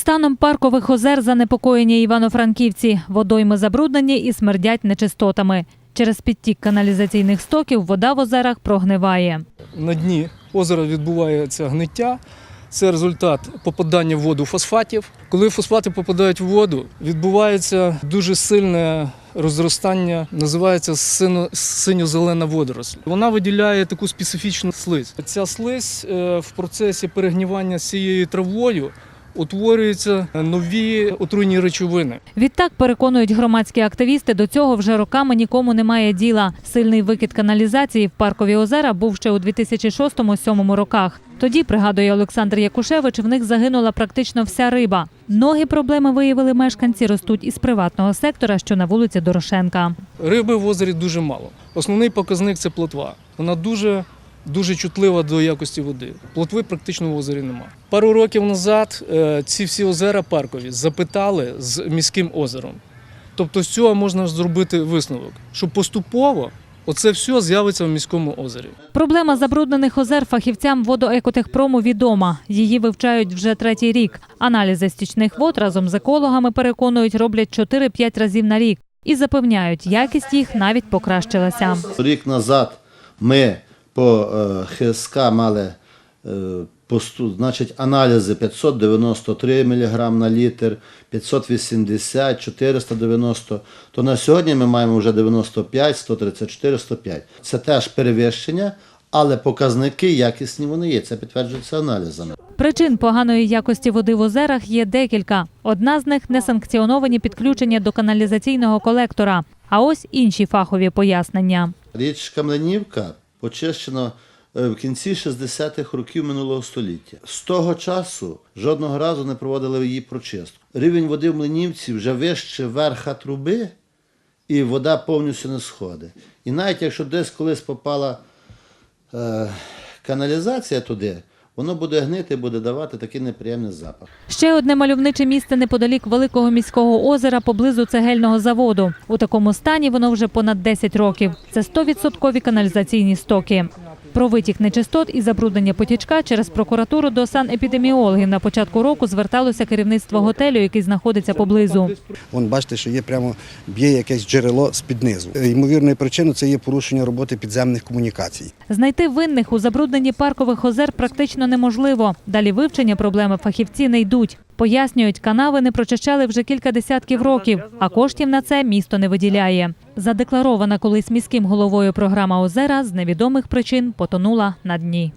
Станом паркових озер занепокоєні івано-франківці. Водойми забруднені і смердять нечистотами. Через підтік каналізаційних стоків вода в озерах прогниває. На дні озера відбувається гниття. Це результат попадання в воду фосфатів. Коли фосфати попадають в воду, відбувається дуже сильне розростання, називається синьо-зелена водоросль. Вона виділяє таку специфічну слизь. Ця слизь е, в процесі перегнівання цією травою утворюються нові отруйні речовини. Відтак переконують громадські активісти, до цього вже роками нікому немає діла. Сильний викид каналізації в паркові озера був ще у 2006-2007 роках. Тоді, пригадує Олександр Якушевич, в них загинула практично вся риба. Многі проблеми виявили мешканці ростуть із приватного сектора, що на вулиці Дорошенка. Риби в озері дуже мало. Основний показник це плотва. Вона дуже, дуже чутлива до якості води. Плотви практично в озері нема. Пару років назад е, ці всі озера паркові запитали з міським озером. Тобто з цього можна зробити висновок, що поступово оце все з'явиться в міському озері. Проблема забруднених озер фахівцям водоекотехпрому відома. Її вивчають вже третій рік. Аналізи стічних вод разом з екологами переконують, роблять 4-5 разів на рік і запевняють, якість їх навіть покращилася. Рік назад ми по е, ХСК мали е, значить, аналізи 593 мг на літр, 580, 490, то на сьогодні ми маємо вже 95, 134, 105. Це теж перевищення, але показники якісні вони є, це підтверджується аналізами. Причин поганої якості води в озерах є декілька. Одна з них несанкціоновані підключення до каналізаційного колектора. А ось інші фахові пояснення. Річка Млинівка почищена е, в кінці 60-х років минулого століття. З того часу жодного разу не проводили її прочистку. Рівень води в Млинівці вже вище верха труби, і вода повністю не сходить. І навіть якщо десь колись попала е, каналізація туди, воно буде гнити, буде давати такий неприємний запах. Ще одне мальовниче місце неподалік великого міського озера поблизу цегельного заводу. У такому стані воно вже понад 10 років. Це 100% каналізаційні стоки. Про витік нечистот і забруднення потічка через прокуратуру до санепідеміологів на початку року зверталося керівництво готелю, який знаходиться поблизу. Вон бачите, що є прямо б'є якесь джерело з-під низу. Е, Ймовірною причиною це є порушення роботи підземних комунікацій. Знайти винних у забрудненні паркових озер практично неможливо. Далі вивчення проблеми фахівці не йдуть. Пояснюють, канави не прочищали вже кілька десятків років, а коштів на це місто не виділяє. Задекларована колись міським головою програма озера з невідомих причин потонула на дні.